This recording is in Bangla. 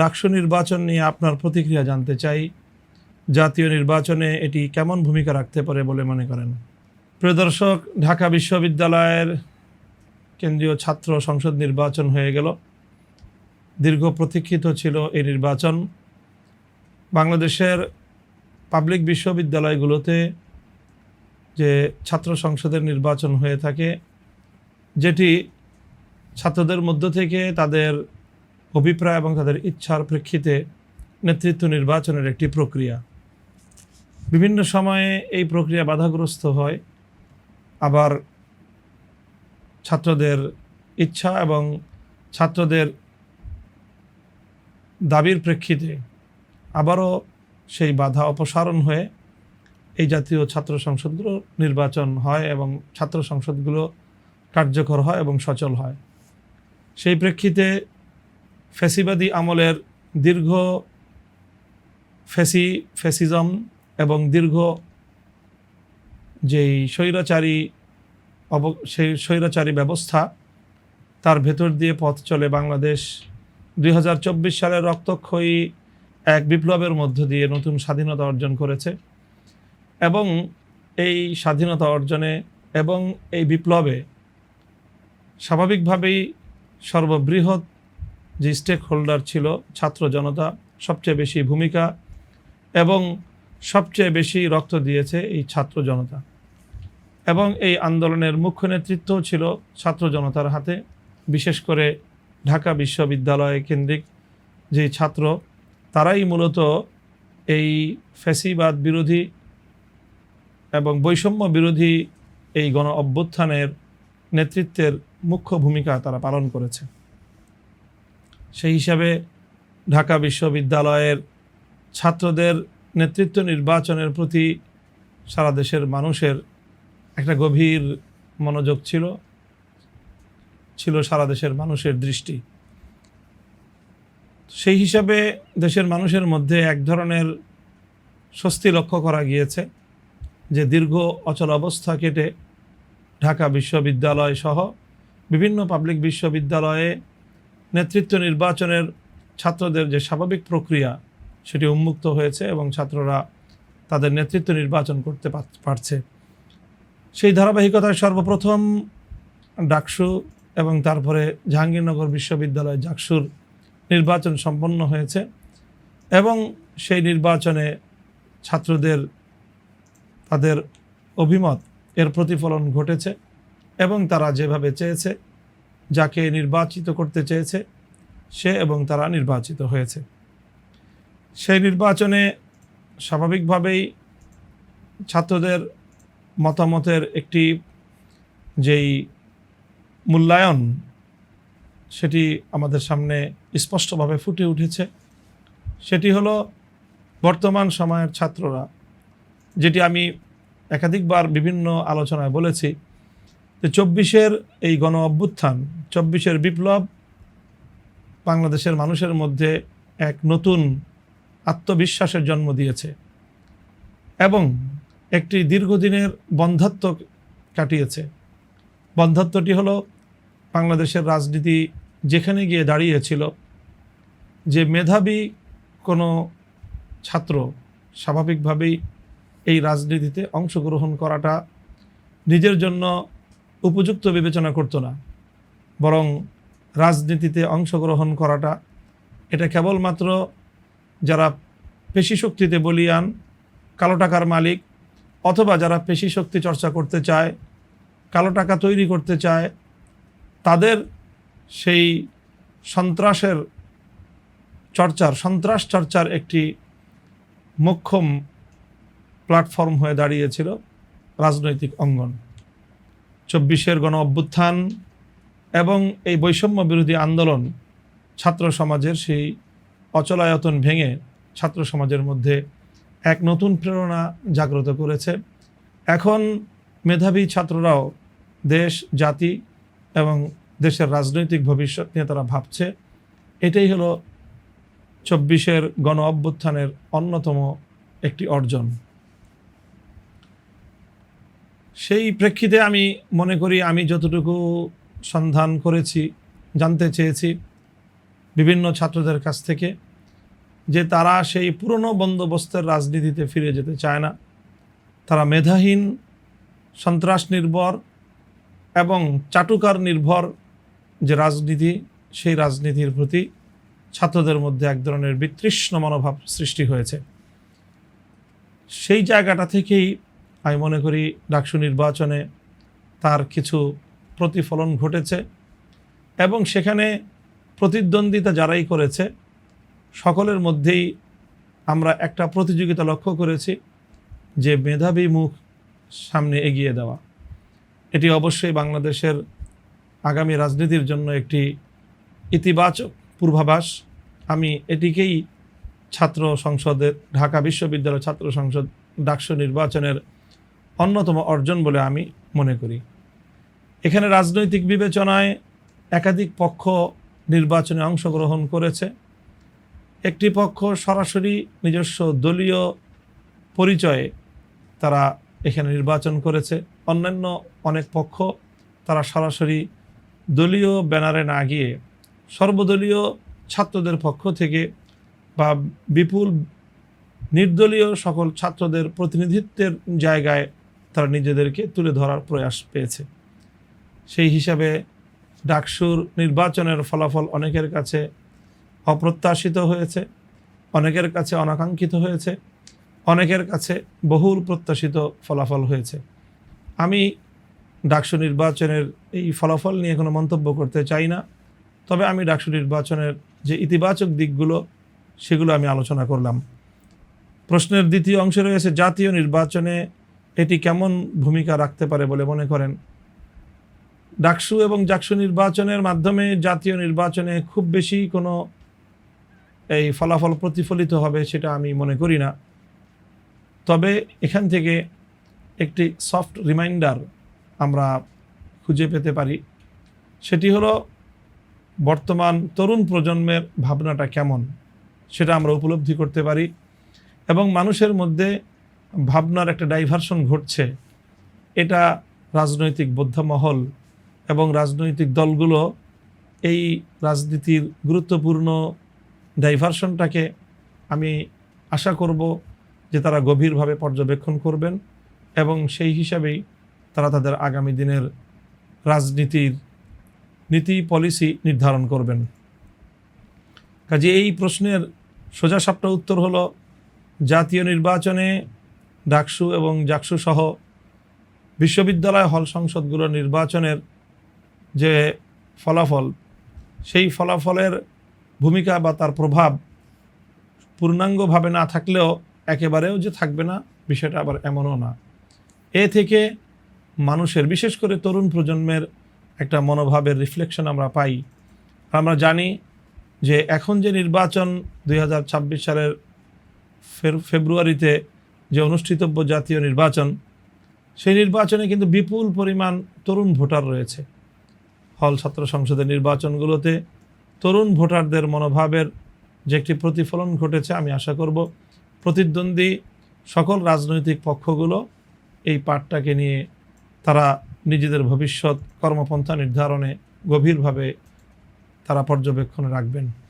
ডাকসু নির্বাচন নিয়ে আপনার প্রতিক্রিয়া জানতে চাই। জাতীয় নির্বাচনে এটি কেমন ভূমিকা রাখতে পারে বলে মনে করেন? প্রিয় দর্শক, ঢাকা বিশ্ববিদ্যালয়ের কেন্দ্রীয় ছাত্র সংসদ নির্বাচন হয়ে গেল। দীর্ঘ প্রতীক্ষিত ছিল এই নির্বাচন। বাংলাদেশের পাবলিক বিশ্ববিদ্যালয়গুলোতে যে ছাত্র সংসদের নির্বাচন হয়ে থাকে, যেটি ছাত্রদের মধ্য থেকে তাদের অভিপ্রায় এবং তাদের ইচ্ছার প্রেক্ষিতে নেতৃত্ব নির্বাচনের একটি প্রক্রিয়া। বিভিন্ন সময়ে এই প্রক্রিয়া বাধাগ্রস্ত হয়, আবার ছাত্রদের ইচ্ছা এবং ছাত্রদের দাবির প্রেক্ষিতে আবারও সেই বাধা অপসারণ হয়ে এই জাতীয় ছাত্র সংসদগুলো নির্বাচন হয় এবং ছাত্র সংসদগুলো কার্যকর হয় এবং সচল হয়। সেই প্রেক্ষিতে ফ্যাসিবাদী আমলের দীর্ঘ ফ্যাসি ফ্যাসিজম এবং দীর্ঘ যেই স্বৈরাচারী অব, সেই স্বৈরাচারী ব্যবস্থা, তার ভেতর দিয়ে পথ চলে বাংলাদেশ। দুই সালের রক্তক্ষয়ী এক বিপ্লবের মধ্য দিয়ে নতুন স্বাধীনতা অর্জন করেছে এবং এই স্বাধীনতা অর্জনে এবং এই বিপ্লবে স্বাভাবিকভাবেই সর্ববৃহৎ যে স্টেক হোল্ডার ছিল ছাত্র জনতা সবচেয়ে বেশি ভূমিকা এবং সবচেয়ে বেশি রক্ত দিয়েছে এই ছাত্র জনতা। এবং এই আন্দোলনের মুখ্য নেতৃত্ব ছিল ছাত্র জনতার হাতে, বিশেষ করে ঢাকা বিশ্ববিদ্যালয় কেন্দ্রিক যে ছাত্র, তারাই মূলত এই ফ্যাসিবাদ বিরোধী এবং বৈষম্য বিরোধী এই গণ অভ্যুত্থানের নেতৃত্বের মুখ্য ভূমিকা তারা পালন করেছে। সেই হিসাবে ঢাকা বিশ্ববিদ্যালয়ের ছাত্রদের নেতৃত্ব নির্বাচনের প্রতি সারা দেশের মানুষের একটা গভীর মনোযোগ ছিল ছিল সারা দেশের মানুষের দৃষ্টি। সেই হিসাবে দেশের মানুষের মধ্যে এক ধরনের স্বস্তি লক্ষ্য করা গিয়েছে যে দীর্ঘ অচল অবস্থা কেটে ঢাকা বিশ্ববিদ্যালয় সহ বিভিন্ন পাবলিক বিশ্ববিদ্যালয়ে নেতৃত্ব নির্বাচনের ছাত্রদের যে স্বাভাবিক প্রক্রিয়া, সেটি উন্মুক্ত হয়েছে এবং ছাত্ররা তাদের নেতৃত্ব নির্বাচন করতে পার- পারছে। সেই ধারাবাহিকতায় সর্বপ্রথম ডাকসু এবং তারপরে জাহাঙ্গীরনগর বিশ্ববিদ্যালয় জাকসুর নির্বাচন সম্পন্ন হয়েছে এবং সেই নির্বাচনে ছাত্রদের তাদের অভিমত, এর প্রতিফলন ঘটেছে এবং তারা যেভাবে চেয়েছে যাকে নির্বাচিত করতে চেয়েছে, সে এবং তারা নির্বাচিত হয়েছে। সেই নির্বাচনে স্বাভাবিকভাবেই ছাত্রদের মতামতের একটি যেই মূল্যায়ন, সেটি আমাদের সামনে স্পষ্টভাবে ফুটে উঠেছে। সেটি হলো বর্তমান সময়ের ছাত্ররা, যেটি আমি একাধিকবার বিভিন্ন আলোচনায় বলেছি যে চব্বিশের এই গণ অভ্যুত্থান, চব্বিশের বিপ্লব বাংলাদেশের মানুষের মধ্যে এক নতুন আত্মবিশ্বাসের জন্ম দিয়েছে এবং একটি দীর্ঘদিনের বন্ধাত্ম কাটিয়েছে। বন্ধাত্মটি হলো বাংলাদেশের রাজনীতি যেখানে গিয়ে দাঁড়িয়েছিল, যে মেধাবী কোনো ছাত্র স্বাভাবিকভাবেই এই রাজনীতিতে অংশগ্রহণ করাটা নিজের জন্য উপযুক্ত বিবেচনা করতো না। বরং রাজনীতিতে অংশগ্রহণ করাটা, এটা কেবলমাত্র যারা পেশি শক্তিতে বলিয়ান, কালো টাকার মালিক, অথবা যারা পেশি শক্তি চর্চা করতে চায়, কালো টাকা তৈরি করতে চায়, তাদের সেই সন্ত্রাসের চর্চার, সন্ত্রাস চর্চার একটি মোক্ষম প্ল্যাটফর্ম হয়ে দাঁড়িয়েছিল রাজনৈতিক অঙ্গন। চব্বিশের গণ অভ্যুত্থান এবং এই বৈষম্য বিরোধী আন্দোলন ছাত্র সমাজের সেই অচলায়তন ভেঙে ছাত্র সমাজের মধ্যে এক নতুন প্রেরণা জাগ্রত করেছে। এখন মেধাবী ছাত্ররাও দেশ, জাতি এবং দেশের রাজনৈতিক ভবিষ্যৎ নিয়ে তারা ভাবছে। এটাই হলো চব্বিশের গণ অভ্যুত্থানের অন্যতম একটি অর্জন। সেই প্রেক্ষিতে আমি মনে করি আমি যতটুকু সন্ধান করেছি, জানতে চেয়েছি বিভিন্ন ছাত্রদের কাছ থেকে যে তারা সেই পুরনো বন্দোবস্তের রাজনীতিতে ফিরে যেতে চায় না। তারা মেধাহীন, সন্ত্রাস নির্ভর এবং চাটুকার নির্ভর যে রাজনীতি, সেই রাজনীতির প্রতি ছাত্রদের মধ্যে এক ধরনের বিতৃষ্ণ মনোভাব সৃষ্টি হয়েছে। সেই জায়গাটা থেকেই আমি মনে করি ডাকসু নির্বাচনে তার কিছু প্রতিফলন ঘটেছে এবং সেখানে প্রতিদ্বন্দ্বিতা যারাই করেছে, সকলের মধ্যেই আমরা একটা প্রতিযোগিতা লক্ষ্য করেছি যে মেধাবী মুখ সামনে এগিয়ে দেওয়া। এটি অবশ্যই বাংলাদেশের আগামী রাজনীতির জন্য একটি ইতিবাচক পূর্বাভাস। আমি এটিকেই ছাত্র সংসদের, ঢাকা বিশ্ববিদ্যালয় ছাত্র সংসদ ডাকসু নির্বাচনের অন্যতম অর্জন বলে আমি মনে করি। এখানে রাজনৈতিক বিবেচনায় একাধিক পক্ষ নির্বাচনে অংশগ্রহণ করেছে। একটি পক্ষ সরাসরি নিজস্ব দলীয় পরিচয়ে তারা এখানে নির্বাচন করেছে। অন্যান্য অনেক পক্ষ তারা সরাসরি দলীয় ব্যানারে না গিয়ে সর্বদলীয় ছাত্রদের পক্ষ থেকে বা বিপুল নির্দলীয় সকল ছাত্রদের প্রতিনিধিত্বের জায়গায় তারা নিজেদেরকে তুলে ধরার প্রয়াস পেয়েছে। সেই হিসাবে ডাকসুর নির্বাচনের ফলাফল অনেকের কাছে অপ্রত্যাশিত হয়েছে, অনেকের কাছে অনাকাঙ্ক্ষিত হয়েছে, অনেকের কাছে বহুল প্রত্যাশিত ফলাফল হয়েছে। আমি ডাকসু নির্বাচনের এই ফলাফল নিয়ে কোনো মন্তব্য করতে চাই না, তবে আমি ডাকসু নির্বাচনের যে ইতিবাচক দিকগুলো, সেগুলো আমি আলোচনা করলাম। প্রশ্নের দ্বিতীয় অংশে রয়েছে, জাতীয় নির্বাচনে এটি কেমন ভূমিকা রাখতে পারে বলে মনে করেন? ডাকসু এবং জাকসু নির্বাচনের মাধ্যমে জাতীয় নির্বাচনে খুব বেশি কোনো এই ফলাফল প্রতিফলিত হবে সেটা আমি মনে করি না। তবে এখান থেকে একটি সফট রিমাইন্ডার আমরা খুঁজে পেতে পারি। সেটি হলো, বর্তমান তরুণ প্রজন্মের ভাবনাটা কেমন? সেটা আমরা উপলব্ধি করতে পারি এবং মানুষের মধ্যে ভাবনার একটা ডাইভারশন ঘটছে। এটা রাজনৈতিক বোদ্ধমহল এবং রাজনৈতিক দলগুলো এই রাজনীতির গুরুত্বপূর্ণ ডাইভারশনটাকে আমি আশা করব যে তারা গভীরভাবে পর্যবেক্ষণ করবেন এবং সেই হিসাবেই তারা তাদের আগামী দিনের রাজনীতির নীতি পলিসি নির্ধারণ করবেন। কাজে এই প্রশ্নের সোজাসাপটা উত্তর হলো, জাতীয় নির্বাচনে ডাকসু এবং জাকসু সহ বিশ্ববিদ্যালয় হল সংসদগুলোর নির্বাচনের যে ফলাফল, সেই ফলাফলের ভূমিকা বা তার প্রভাব পূর্ণাঙ্গভাবে না থাকলেও একেবারেও যে থাকবে না, বিষয়টা আবার এমনও না। এ থেকে মানুষের, বিশেষ করে তরুণ প্রজন্মের একটা মনোভাবের রিফ্লেকশন আমরা পাই। আমরা জানি যে এখন যে নির্বাচন দুই হাজার ছাব্বিশ সালের ফেব্রুয়ারিতে যে অনুষ্ঠিতব্য জাতীয় নির্বাচন, সেই নির্বাচনে কিন্তু বিপুল পরিমাণ তরুণ ভোটার রয়েছে। হল ছাত্র সংসদের নির্বাচনগুলোতে তরুণ ভোটারদের মনোভাবের যে একটি প্রতিফলন ঘটেছে, আমি আশা করব প্রতিদ্বন্দ্বী সকল রাজনৈতিক পক্ষগুলো এই পাঠটাকে নিয়ে তারা নিজেদের ভবিষ্যৎ কর্মপন্থা নির্ধারণে গভীরভাবে তারা পর্যবেক্ষণে রাখবেন।